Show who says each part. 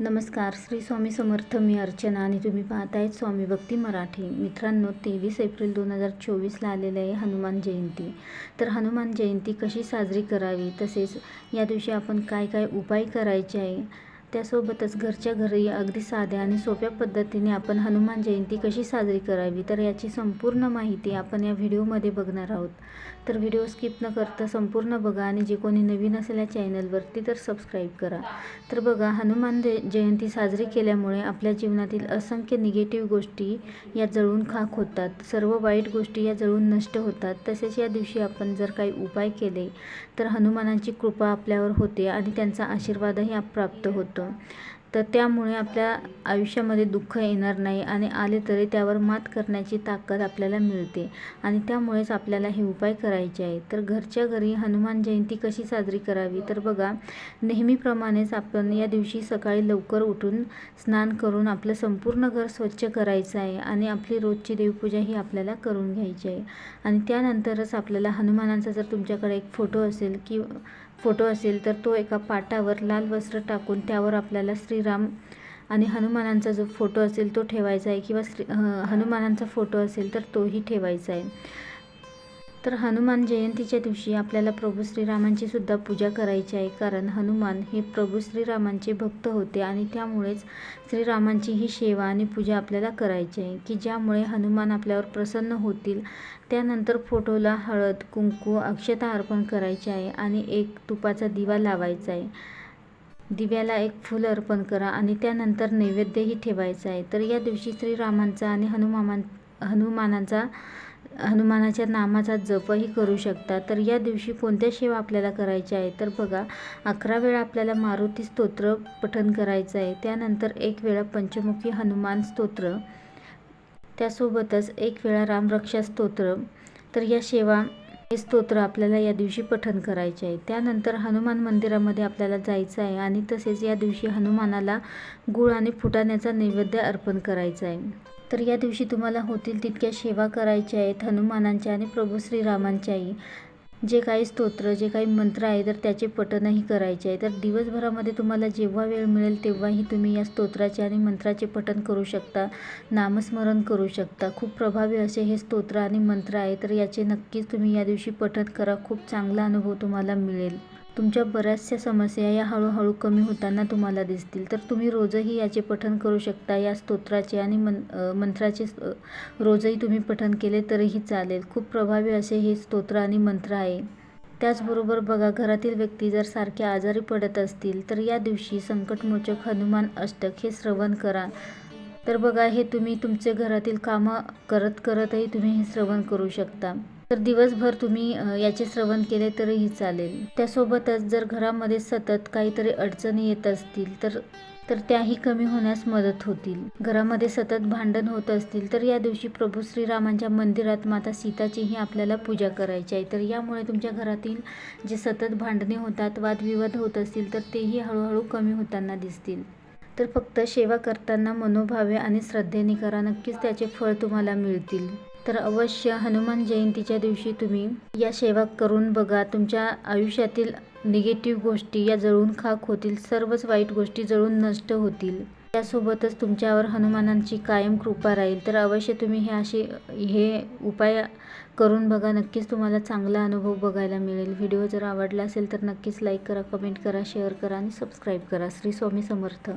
Speaker 1: नमस्कार श्री स्वामी समर्थ मी अर्चना आणि तुम्ही पाहतायत स्वामी भक्ती मराठी. मित्रांनो तेवीस एप्रिल दोन हजार चोवीसला आलेले आहे हनुमान जयंती. तर हनुमान जयंती कशी साजरी करावी? तसेच या दिवशी आपण काय काय उपाय करायचे आहे? त्यासोबतच घरच्या घरी अगदी साध्या आणि सोप्या पद्धतीने आपण हनुमान जयंती कशी साजरी करावी तर याची संपूर्ण माहिती आपण या व्हिडिओमध्ये बघणार आहोत. तर व्हिडिओ स्किप न करता संपूर्ण बघा आणि जे कोणी नवीन असेल या चॅनलवरती तर सबस्क्राईब करा. तर बघा हनुमान जय जयंती साजरी केल्यामुळे आपल्या जीवनातील असंख्य निगेटिव्ह गोष्टी या जळून खाक होतात. सर्व वाईट गोष्टी या जळून नष्ट होतात. तसेच या दिवशी आपण जर काही उपाय केले तर हनुमानाची कृपा आपल्यावर होते आणि त्यांचा आशीर्वादही आप प्राप्त होतो. तर त्यामुळे आपल्या आयुष्यामध्ये दुःख येणार नाही आणि आले तरी त्यावर मात करण्याची ताकद आपल्याला मिळते. आणि त्यामुळेच आपल्याला हे उपाय करायचे आहे तर घरच्या घरी हनुमान जयंती कशी साजरी करावी? तर बघा नेहमीप्रमाणेच आपण या दिवशी सकाळी लवकर उठून स्नान करून आपलं संपूर्ण घर स्वच्छ करायचं आहे आणि आपली रोजची देवपूजा ही आपल्याला करून घ्यायची आहे. आणि त्यानंतरच आपल्याला हनुमानांचा जर तुमच्याकडे एक फोटो असेल की फोटो असेल तर तो एका पाटावर लाल वस्त्र टाकून त्यावर आपल्याला श्रीराम आणि हनुमानांचा जो फोटो असेल तो ठेवायचा आहे किंवा श्री हनुमानांचा फोटो असेल तर तोही ठेवायचा आहे. तर हनुमान जयंतीच्या दिवशी आपल्याला प्रभू श्रीरामांची सुद्धा पूजा करायची आहे. कारण हनुमान हे प्रभू श्रीरामांचे भक्त होते आणि त्यामुळेच श्रीरामांची ही सेवा आणि पूजा आपल्याला करायची आहे. की ज्यामुळे हनुमान आपल्यावर प्रसन्न होतील त्यानंतर फोटोला हळद कुंकू अक्षता अर्पण करायची आहे आणि एक तुपाचा दिवा लावायचा आहे. दिव्याला एक फूल अर्पण करा आणि त्यानंतर नैवेद्यही ठेवायचा आहे. तर या दिवशी श्रीरामांचा आणि हनुमान हनुमानाचा हनुमानाच्या नामाचा जपही करू शकता. तर या दिवशी कोणत्या सेवा आपल्याला करायच्या आहे तर बघा अकरा वेळा आपल्याला मारुती स्तोत्र पठन करायचं आहे. त्यानंतर एक वेळा पंचमुखी हनुमान स्तोत्र त्यासोबतच एक वेळा रामरक्षा स्तोत्र. तर या सेवा हे स्तोत्र आपल्याला या दिवशी पठन करायचे आहे. त्यानंतर हनुमान मंदिरामध्ये आपल्याला जायचं आहे आणि तसेच या दिवशी हनुमानाला गुळ आणि फुटाण्याचा नैवेद्य अर्पण करायचा आहे. तर या दिवशी तुम्हाला होतील तितक्या सेवा करायच्या आहेत हनुमानांच्या आणि प्रभू श्रीरामांच्याही जे काही स्तोत्र जे काही मंत्र आहे तर त्याचे पठणही करायचे आहे. तर दिवसभरामध्ये तुम्हाला जेव्हा वेळ मिळेल तेव्हाही तुम्ही या स्तोत्राचे आणि मंत्राचे पठण करू शकता नामस्मरण करू शकता. खूप प्रभावी असे हे स्तोत्र आणि मंत्र आहे तर याचे नक्कीच तुम्ही या दिवशी पठण करा. खूप चांगला अनुभव तुम्हाला मिळेल. तुमच्या बऱ्याचशा समस्या या हळूहळू कमी होताना तुम्हाला दिसतील. तर तुम्ही रोजही याचे पठण करू शकता या स्तोत्राचे आणि मन मंत्राचे रोजही तुम्ही पठण केले तरीही चालेल. खूप प्रभावी असे हे स्तोत्र आणि मंत्र आहे. त्याचबरोबर बघा घरातील व्यक्ती जर सारखे आजारी पडत असतील तर या दिवशी संकटमोचक हनुमान अष्टक हे श्रवण करा. तर बघा हे तुम्ही तुमचे घरातील कामं करत करतही तुम्ही हे श्रवण करू शकता. तर दिवसभर तुम्ही याचे श्रवण केले तरीही चालेल. त्यासोबतच जर घरामध्ये सतत काहीतरी अडचणी येत असतील तर तर त्याही कमी होण्यास मदत होतील. घरामध्ये सतत भांडण होत असतील तर या दिवशी प्रभू श्रीरामांच्या मंदिरात माता सीताचीही आपल्याला पूजा करायची आहे. तर यामुळे तुमच्या घरातील जे सतत भांडणे होतात वादविवाद होत असतील तर तेही हळूहळू कमी होताना दिसतील. तर फक्त सेवा करताना मनोभावे आणि श्रद्धेने करा. नक्कीच त्याचे फळ तुम्हाला मिळतील. तर अवश्य हनुमान जयंतीच्या दिवशी तुम्ही या सेवा करून बघा. तुमच्या आयुष्यातील निगेटिव्ह गोष्टी या जळून खाक होतील. सर्वच वाईट गोष्टी जळून नष्ट होतील. त्यासोबतच तुमच्यावर हनुमानांची कायम कृपा राहील. तर अवश्य तुम्ही हे असे हे उपाय करून बघा. नक्कीच तुम्हाला चांगला अनुभव बघायला मिळेल. व्हिडिओ जर आवडला असेल तर नक्कीच लाईक करा कमेंट करा शेअर करा आणि सबस्क्राईब करा. श्री स्वामी समर्थ.